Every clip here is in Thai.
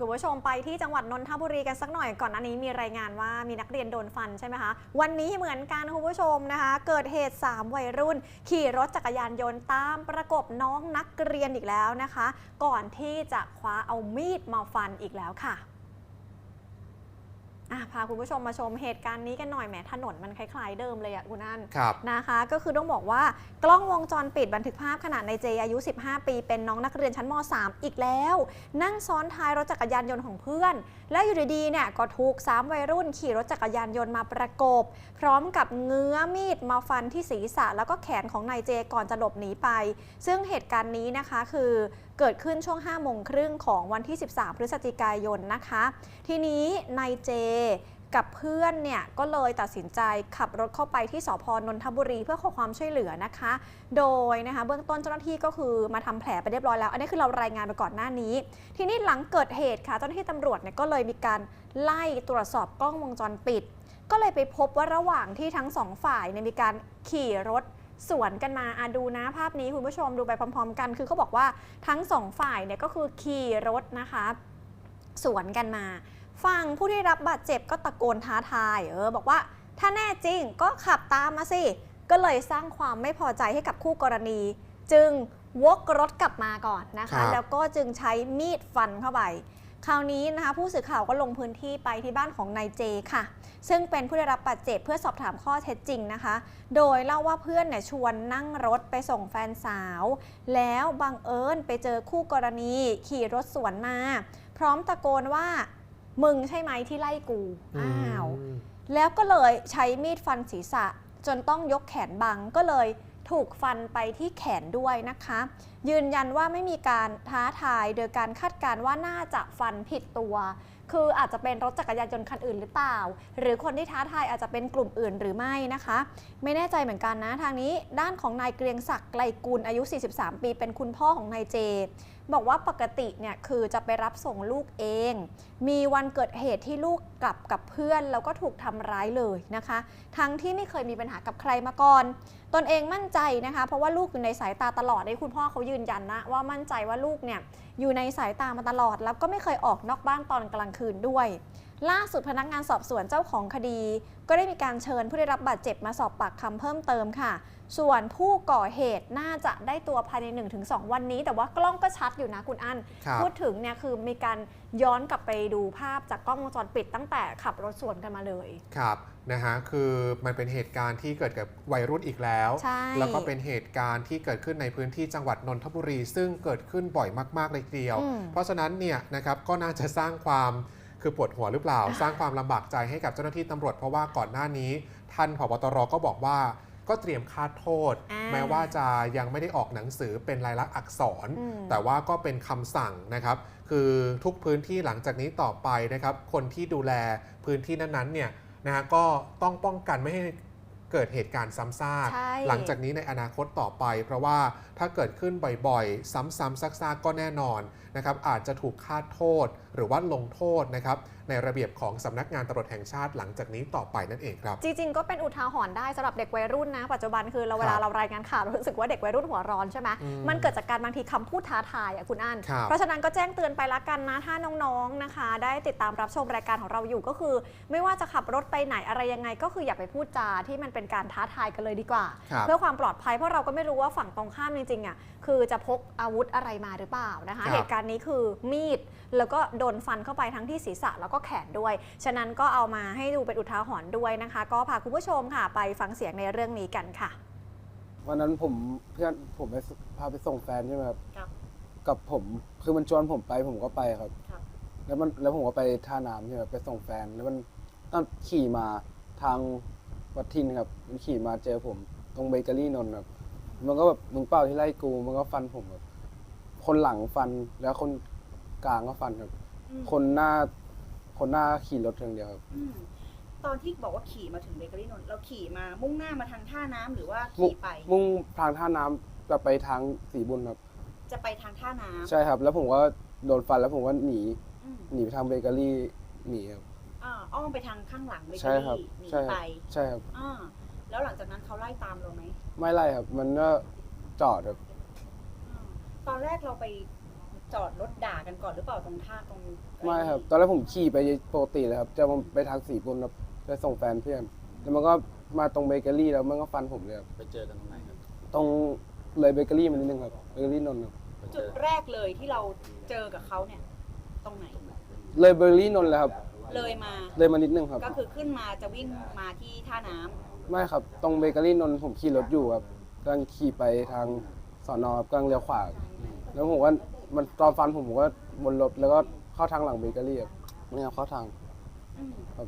คุณผู้ชมไปที่จังหวัดนนทบุรีกันสักหน่อยก่อนอันนี้มีรายงานว่ามีนักเรียนโดนฟันใช่ไหมคะ วันนี้เหมือนกันคุณผู้ชมนะคะ เกิดเหตุ 3 วัยรุ่น ขี่รถจักรยานยนต์ตามประกบน้องนักเรียนอีกแล้วนะคะ ก่อนที่จะคว้าเอามีดมาฟันอีกแล้วค่ะ อะพาคุณผู้ชมมาชมเหตุการณ์นี้กันหน่อยแหมถนนมันคล้ายๆเดิมเลยอะคุณอันครับนะคะ ก็คือต้องบอกว่ากล้องวงจรปิดบันทึกภาพขณะในเจอายุ 15 ปี เป็นน้องนักเรียนชั้นม .3 อีกแล้ว นั่งซ้อนท้ายรถจักรยานยนต์ของเพื่อน และอยู่ดีๆเนี่ยก็ถูกสามวัยรุ่นขี่รถจักรยานยนต์มาประกบ พร้อมกับเงื้อมีดมาฟันที่ศีรษะ แล้วก็แขนของนายเจก่อนจะหลบหนีไป ซึ่งเหตุการณ์นี้นะคะคือเกิดขึ้นช่วง5โมงครึ่งของวันที่ 13 พฤศจิกายนนะคะ ทีนี้นายเจกับเพื่อนเนี่ยก็เลยตัดสินใจขับรถเข้าไปที่สพนนทบุรีเพื่อขอความช่วยเหลือนะคะ โดยนะคะเบื้องต้นเจ้าหน้าที่ก็คือมาทำแผลไปเรียบร้อยแล้ว อันนี้คือเรารายงานไปก่อนหน้านี้ ทีนี้หลังเกิดเหตุค่ะเจ้าหน้าที่ตำรวจเนี่ยก็เลยมีการไล่ตรวจสอบกล้องวงจรปิด ก็เลยไปพบว่าระหว่างที่ทั้งสองฝ่ายเนี่ยมีการขี่รถสวนกันมาอะดูนะภาพนี้คุณผู้ชมดูไปพร้อม ๆ กัน คือเขาบอกว่าทั้งสองฝ่ายเนี่ยก็คือขี่รถนะคะ สวนกันมา ฝั่งผู้ที่รับบาดเจ็บก็ตะโกนท้าทาย เออบอกว่าถ้าแน่จริงก็ขับตามมาสิ ก็เลยสร้างความไม่พอใจให้กับคู่กรณี จึงวกรถกลับมาก่อนนะครัคะบแล้วก็จึงใช้มีดฟันเข้าไป คราวนี้นะคะผู้สื่อข่าวก็ลงพื้นที่ไปที่บ้านของนายเจค่ะ ซึ่งเป็นผู้ได้รับบาดเจ็บเพื่อสอบถามข้อเท็จจริงนะคะ โดยเล่าว่าเพื่อนเนี่ยชวนนั่งรถไปส่งแฟนสาว แล้วบังเอิญไปเจอคู่กรณีขี่รถสวนมา พร้อมตะโกนว่า มึงใช่ไหมที่ไล่กู อ้าวอืมแล้วก็เลยใช้มีดฟันศีรษะจนต้องยกแขนบังก็เลยถูกฟันไปที่แขนด้วยนะคะ ยืนยันว่าไม่มีการท้าทายโดยการคาดการณ์ว่าน่าจะฟันผิดตัว คืออาจจะเป็นรถจักรยานยนต์คันอื่นหรือเปล่า หรือคนที่ท้าทายอาจจะเป็นกลุ่มอื่นหรือไม่นะคะ ไม่แน่ใจเหมือนกันนะทางนี้ ด้านของนายเกรียงศักดิ์ไกลกุลอายุ 43 ปี เป็นคุณพ่อของนายเจ บอกว่าปกติเนี่ยคือจะไปรับส่งลูกเอง มีวันเกิดเหตุที่ลูกกลับกับเพื่อน แล้วก็ถูกทำร้ายเลยนะคะ ทั้งที่ไม่เคยมีปัญหากับใครมาก่อน ตนเองมั่นใจนะคะ เพราะว่าลูกอยู่ในสายตาตลอดในคุณพ่อเขายืนยันนะว่ามั่นใจว่าลูกเนี่ยอยู่ในสายตามาตลอด แล้วก็ไม่เคยออกนอกบ้านตอนกลางคืนด้วย ล่าสุดพนักงานสอบสวนเจ้าของคดี ก็ได้มีการเชิญผู้ได้รับบาดเจ็บมาสอบปากคำเพิ่มเติมค่ะ ส่วนผู้ก่อเหตุน่าจะได้ตัวภายใน 1-2 วันนี้ แต่ว่ากล้องก็ชัดอยู่นะคุณอันครับพูดถึงเนี่ยคือมีการย้อนกลับไปดูภาพจากกล้องวงจรปิดตั้งแต่ขับรถสวนกันมาเลยครับนะฮะคือมันเป็นเหตุการณ์ที่เกิดกับวัยรุ่นอีกแล้วใช่แล้วก็เป็นเหตุการณ์ที่เกิดขึ้นในพื้นที่จังหวัดนนทบุรี ซึ่งเกิดขึ้นบ่อยมากๆเลยทีเดียวอืมเพราะฉะนั้นเนี่ยนะครับก็น่าจะสร้างความ คือปวดหัวหรือเปล่า สร้างความลำบากใจให้กับเจ้าหน้าที่ตำรวจเพราะว่าก่อนหน้านี้ ท่านผบตรก็บอกว่าก็เตรียมคาดโทษอ่าแม้ว่าจะยังไม่ได้ออกหนังสือเป็นลายลักษณ์อักษรอืมแต่ว่าก็เป็นคำสั่งนะครับ คือทุกพื้นที่หลังจากนี้ต่อไปนะครับ คนที่ดูแลพื้นที่นั้นๆเนี่ยนะฮะก็ต้องป้องกันไม่ให้ เกิดเหตุการณ์ซ้ำซากใช่หลังจากนี้ในอนาคตต่อไป เพราะว่าถ้าเกิดขึ้นบ่อยๆ ซ้ำๆซากๆก็แน่นอนนะครับอาจจะถูกคาดโทษหรือว่าลงโทษนะครับในระเบียบของสำนักงานตำรวจแห่งชาติหลังจากนี้ต่อไปนั่นเองครับ จริงๆ ก็เป็นอุทาหรณ์ได้สำหรับเด็กวัยรุ่นนะ ปัจจุบันคือเราเวลาครับเรารายงานข่าวเรารู้สึกว่าเด็กวัยรุ่นหัวร้อนใช่ไหมอืมมันเกิดจากการบางทีคำพูดท้าทายอะคุณอันครับเพราะฉะนั้นก็แจ้งเตือนไปละกันนะถ้าน้องๆนะคะ ได้ติดตามรับชมรายการของเราอยู่ก็คือ ไม่ว่าจะขับรถไปไหนอะไรยังไงก็คืออย่าไปพูดจาที่มันเป็นการท้าทายกันเลยดีกว่า ครับ เพื่อความปลอดภัยเพราะเราก็ไม่รู้ว่าฝั่งตรงข้ามจริงๆอะคือจะพกอาวุธอะไรมาหรือเปล่านะคะ ครับ เหตุการณ์นี้คือมีดแล้วก็โดนฟันเข้าไปทั้งที่ศีรษะแล้วก็แขนด้วย ฉะนั้นก็เอามาให้ดูเป็นอุทาหรณ์ด้วยนะคะ ก็พาคุณผู้ชมค่ะ ไปฟังเสียงในเรื่องนี้กันค่ะ วันนั้นผมเพื่อนผมไปสพาไปส่งแฟนใช่ไหมครับครับกับผมคือมันชวนผมไปผมก็ไปครับ ครับ แล้วมันแล้วผมก็ไปท่าน้ำใช่ไหมไปส่งแฟนแล้วมันนั่นขี่มาทาง วัดทินครับมันขี่มาเจอผม ตรงเบเกอรี่นนท์ครับมันก็แบบมึงเปล่าที่ไล่กู มันก็ฟันผมแบบคนหลังฟันแล้วคนกลางก็ฟันครับ อืมคนหน้า คนหน้าขี่รถอย่างเดียวครับอืมตอนที่บอกว่าขี่มาถึงเบเกอรี่นนท์เราขี่มามุ่งหน้ามาทางท่าน้ำหรือว่ามุ่งขี่ไป มุ่งทางท่าน้ำจะไปทางสีบุญครับ จะไปทางท่าน้ำใช่ครับ แล้วผมก็โดนฟันแล้วผมก็หนีอืมหนีไปทางเบเกอรี่หนีครับ อ่าอ้อมไปทางข้างหลังเบเกใช่อครับรี่หนีใช่คไปรับใช่ครับ อ่าแล้วหลังจากนั้นเขาไล่ตามเราไหมไม่ไล่ครับ มันก็จอดครับอ่าตอนแรกเราไปจอดรถด่ากันก่อนหรือเปล่าตรงท่าตรงไม่ครับ ตอนแรกผมขี่ไปปกติเลยครับ จะไปทางสีบุญครับไปส่งแฟนเพื่อนแล้วมันก็มาตรงเบเกอรี่แล้วมันก็ฟันผมเลยครับไปเจอกันตรงไหนครับตรงเลยเบเกอรี่มานิดนึงครับเบเกอรี่นนท์ครับไปเจจุดอแรกเลยที่เราเจอกับเขาเนี่ย ตรงไหนตรงไหนเลยเบเกอรี่นนท์เลยครับ เลยมา เลยมานิดนึงครับ ก็คือขึ้นมาจะวิ่งมาที่ท่าน้ำไม่ครับ ตรงเบเกอรี่นนท์ผมขี่รถอยู่ครับกำลังขี่ไปทางสอนอกำลังเลี้ยวขวาแล้วผมว่ามันตอนฟันผมผมก็บนรถแล้วก็เข้าทางหลังเบเกอรี่ครับไม่เอาเข้าทาง อืมครับ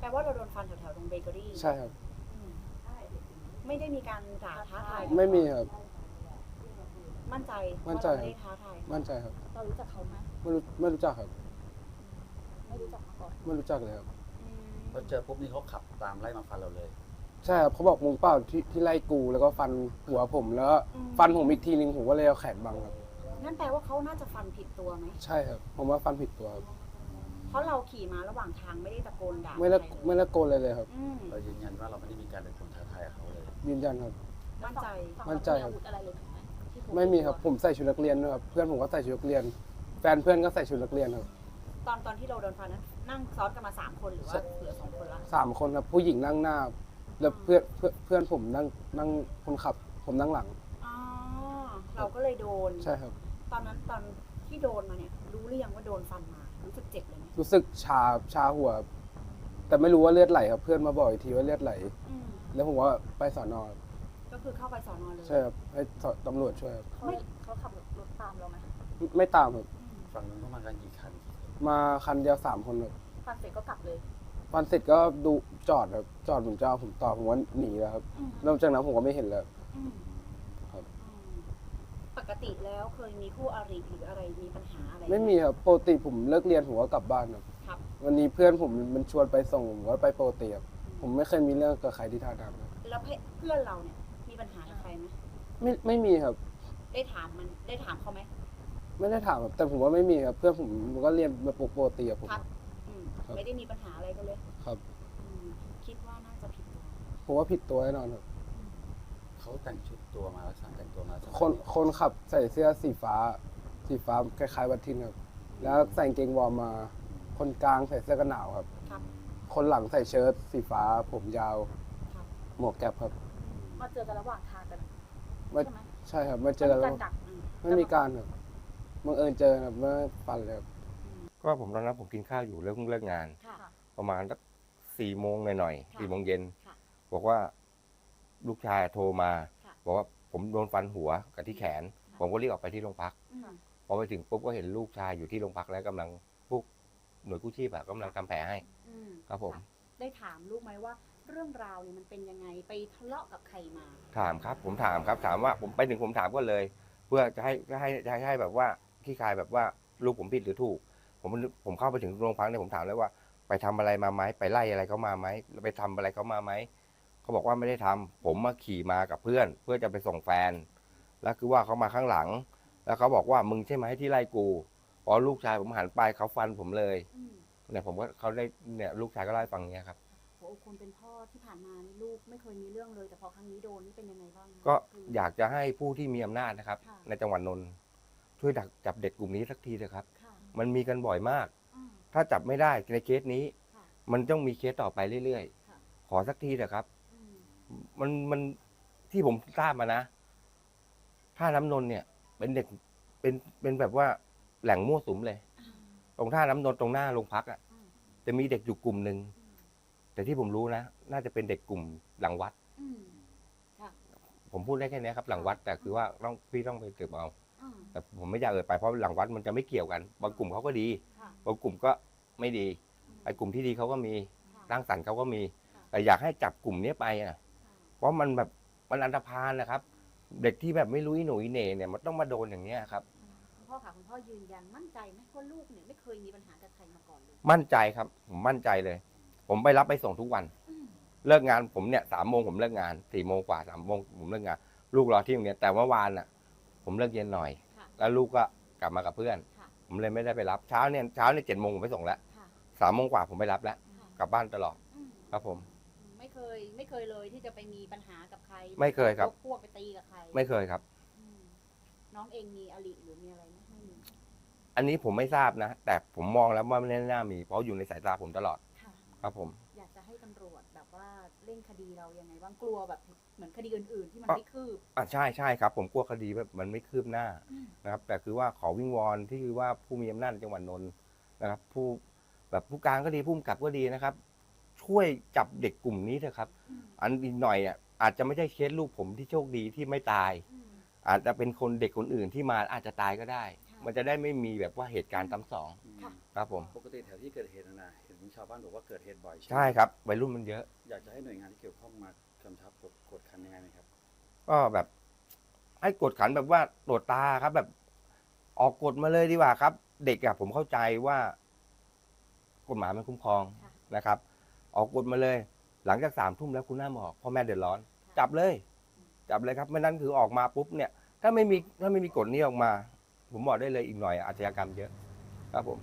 แปลว่าเราโดนฟันแถวๆตรงเบเกอรี่ใช่ครับ อืมไม่ได้มีการด่าท้าทายไม่มีครับ มั่นใจมั่นใจ ว่าเราไม่ได้ท้าทายมั่นใจครับ เรารู้จักเขาไหมไม่รู้ไม่รู้จักครับ ไม่รู้จักมาก่อนไม่รู้จักเลยครับอืมพอเจอปุ๊บนี่เขาขับตามไล่มาฟันเราเลย ใช่ครับเขาบอกมึงเปล่าที่ที่ไล่กูแล้วก็ฟันหัวผมแล้วก็ฟันผมอีกทีนึงผมก็เลยเอาแขนบังครับงั้นแปลว่าเขาน่าจะฟันผิดตัวไหม ใช่ครับ ผมว่าฟันผิดตัวครับเพราะเราขี่มาระหว่างทางไม่ได้ตะโกนด่าไม่ได้ใครเลยไม่ได้โกนเลยเลยครับ อืมเรายืนยันว่าเราไม่ได้มีการตะโกนท้าทายกับเขาเลย ยืนยันครับ มั่นใจฝั่งมั่นใจเราครับมีอาวุธอะไรเลยถูกไหมที่ถูกไม่มีครับผมใส่ชุดนักเรียนด้วยครับเพื่อนผมก็ใส่ชุดนักเรียน แฟนเพื่อนก็ใส่ชุดนักเรียนครับ ตอนตอนที่เราโดนฟันนั้นนั่งซ้อนกันมาสามคนหรือว่าเหลือสองคนละสามคนครับผู้หญิงนั่งหน้า แล้วเพื่อนเพื่อนเพื่อนผมนั่งนั่งคนขับ ผมนั่งหลังอ๋อเราก็เลยโดน ใช่ครับ ตอนนั้นตอนที่โดนมาเนี่ย รู้หรือยังว่าโดนฟันมา รู้สึกเจ็บเลยไหมรู้สึกชาชาหัวครับแต่ไม่รู้ว่าเลือดไหลครับ เพื่อนมาบอกอีกทีว่าเลือดไหล อืมแล้วผมว่าไปสอนอครับก็คือเข้าไปสอนอเลยใช่ครับให้ตำรวจช่วยครับเขาเขาขับรถตามเราไหมไม่ตามครับ อืม ฝั่งนู้นเข้ามากันกี่คัน มาคันเดียวสามคนครับฟันเสร็จก็กลับเลย ฟันเสร็จก็ดูจอดครับจอดผมจะเอาผมต่อผมว่าหนีแล้วครับอืม แล้วจากนั้นผมก็ไม่เห็นแล้วอืมครับ อืมปกติแล้วเคยมีคู่อริหรืออะไรมีปัญหาอะไรหไม่มีครับปกติผมเลิกเรียนผมก็กลับบ้านครับ ครับวันนี้เพื่อนผมมันชวนไปส่งผมก็ไปปกติครับผมไม่เคยมีเรื่องกับใครที่ท่าน้ำครับแล้วเพื่อนเราเนี่ยมีปัญหากับใครไหมไม่ไม่มีครับ ได้ถามมันได้ถามเขาไหม ไม่ได้ถามครับแต่ผมว่าไม่มีครับเพื่อนผมมันก็เรียนมาปกติครับผมครับ อืมครับไม่ได้มีปัญหาอะไรกันเลยครับ อืมคิดว่าน่าจะผิดตัวผมว่าผิดตัวแน่นอนครับ เขาแต่งชุดตัวมาลักษณะแต่งตัวมาลักษณะคนคนขับใส่เสื้อสีฟ้า สีฟ้าคล้ายๆวัตทินครับ แล้วใส่กางเกงวอร์มมา คนกลางใส่เสื้อกันหนาวครับ ครับคนหลังใส่เชิ้ตสีฟ้า ผมยาว ครับหมวกแก๊ปครับ มาเจอกันระหว่างทางกันมา ใช่ไหมใช่ครับมาเจอไม่แล้วมีการดักอืมไม่มีการครับ บังเอิญเจอครับเมื่อฟันเลยครับก็ผมตอนนั้นผมกินข้าวอยู่เลิกเลิกงาน ค่ะ ประมาณสักสี่โมงหน่อยค่ะๆสี่โมงเย็นค่ะบอกว่าลูกชายโทรมา ค่ะบอกว่าผมโดนฟันหัวกับที่แขนผมก็รีบออกไปที่โรงพักอืมพอไปถึงปุ๊บก็เห็นลูกชายอยู่ที่โรงพักแล้วกำลังพวกหน่วยกู้ชีพอะกำลังทำแผลให้ อืมครับผมได้ถามลูกไหมว่า เรื่องราวเนี่ยมันเป็นยังไงไปทะเลาะกับใครมา ถามครับ ผมถามครับ ถามว่าผมไปถึงผมถามก็เลย เพื่อจะให้จะให้จะให้แบบว่า ขี้คายแบบว่าลูกผมผิดหรือถูก ผมผมเข้าไปถึงโรงพักเนี่ยผมถามเลยว่า ไปทำอะไรมาไหมไปไล่อะไรเขามาไหมไปทำอะไรเขามาไหมเขาบอกว่าไม่ได้ทำผมมาขี่มากับเพื่อน เพื่อจะไปส่งแฟน แล้วคือว่าเขามาข้างหลัง แล้วเขาบอกว่ามึงใช่ไหมที่ไล่กูพอลูกชายผมหันไปเขาฟันผมเลยอืมเนี่ยผมก็เขาได้เนี่ยลูกชายก็เล่าให้ฟังเนี้ยครับโอ้คนเป็นพ่อที่ผ่านมานี่ลูกไม่เคยมีเรื่องเลยแต่พอครั้งนี้โดนนี่เป็นยังไงบ้างคะก็คืออยากจะให้ผู้ที่มีอำนาจนะครับค่ะในจังหวัดนนท์ ช่วยดักจับเด็กกลุ่มนี้สักทีเถอะครับ ค่ะมันมีกันบ่อยมากอ่าถ้าจับไม่ได้ในเคสนี้ ค่ะมันต้องมีเคสต่อไปเรื่อยค่ะ ๆ ขอสักทีเถอะครับ อืมมันมันที่ผมทราบมานะท่าน้ำนนท์เนี่ย เป็นเด็กเป็นเป็นแบบว่าแหล่งมั่วสุมเลย อ่าตรงท่าน้ำนนท์ตรงหน้าโรงพักอะอืมจะมีเด็กอยู่กลุ่มหนึ่งอืมแต่ที่ผมรู้นะน่าจะเป็นเด็กกลุ่มหลังวัด อืมค่ะผมพูดได้แค่เนี้ยครับ หลังวัดแต่คือว่าต้องพี่ต้องไปสืบเอาอ่า แต่ผมไม่อยากเอ่ยไปเพราะหลังวัดมันจะไม่เกี่ยวกันบางกลุ่มเขาก็ดีค่ะบางกลุ่มก็ไม่ดีไอ้กลุ่มที่ดีเขาก็มีค่ะร่างสรรค์เขาก็มีค่ะแต่อยากให้จับกลุ่มเนี้ยไปอะเพราะมันแบบมันอันตรพานนะครับ เด็กที่แบบไม่รู้อีหนุ่ยเหน่เนี่ยมันต้องมาโดนอย่างเงี้ยครับคุณพ่อค่ะคุณพ่อยืนยันมั่นใจไหมว่าลูกเนี่ยไม่เคยมีปัญหากับใครมาก่อนเลยมั่นใจครับผมมั่นใจเลย ผมไปรับไปส่งทุกวันอืมเลิกงานผมเนี่ยสามโมงผมเลิกงานสี่โมงกว่าสามโมงผมเลิกงาน ลูกรอที่โรงเรียนแต่เมื่อวานอะ ผมเลิกเย็นหน่อย ค่ะ แล้วลูกก็กลับมากับเพื่อน ค่ะ ผมเลยไม่ได้ไปรับเช้าเนี่ยเช้าเนี่ยเจ็ดโมงผมไปส่งแล้วค่ะ สามโมงกว่าผมไปรับแล้วค่ะกลับบ้านตลอดอืมครับผม ไม่เคยไม่เคยเลยที่จะไปมีปัญหากับใครไม่เคยครับ ยกพวกไปตีกับใครไม่เคยครับ อืมน้องเองมีอริหรือมีอะไรไหมไม่มี อันนี้ผมไม่ทราบนะ แต่ผมมองแล้วว่าไม่น่ามีเพราะอยู่ในสายตาผมตลอดค่ะ ครับผม อยากจะให้ตำรวจแบบว่าเร่งคดีเรายังไงบ้างกลัวแบบ เหมือนคดีอื่นๆที่มันอะไม่คืบอ่าใช่ใช่ครับ ผมกลัวคดีแบบมันไม่คืบหน้าอืมนะครับ แต่คือว่าขอวิงวอนที่ว่าผู้มีอำนาจในจังหวัดนนท์นะครับ ผู้แบบผู้การก็ดีผู้กำกับก็ดีนะครับ ช่วยจับเด็กกลุ่มนี้เถอะครับอืมอันอีกหน่อยอะอาจจะไม่ใช่เคสลูกผมที่โชคดีที่ไม่ตายอืมอาจจะเป็นคนเด็กคนอื่นที่มาอาจจะตายก็ได้ค่ะมันจะได้ไม่มีแบบว่าเหตุการณ์ซ้ำสองค่ะครับผมปกติแถวที่เกิดเหตุนะนะเห็นชาวบ้านบอกว่าเกิดเหตุบ่อยไหมใช่ครับวัยรุ่นมันเยอะ อยากจะให้หน่วยงานที่เกี่ยวข้องมา กำชับกดกดขันยังไงไหมครับ ก็แบบ ให้กดขันแบบว่าตรวจตาครับ แบบ ออกกฎมาเลยดีกว่าครับ เด็กอะผมเข้าใจว่า กฎหมายมันคุ้มครองค่ะ นะครับ ออกกฎมาเลย หลังจากสามทุ่มแล้วคุณห้ามออกพ่อแม่เดือดร้อน จับเลย จับเลยครับไม่นั้นคือออกมาปุ๊บเนี่ย ถ้าไม่มีถ้าไม่มีกฎนี้ออกมา ผมบอกได้เลยอีกหน่อยอาชญากรรมเยอะ ครับผม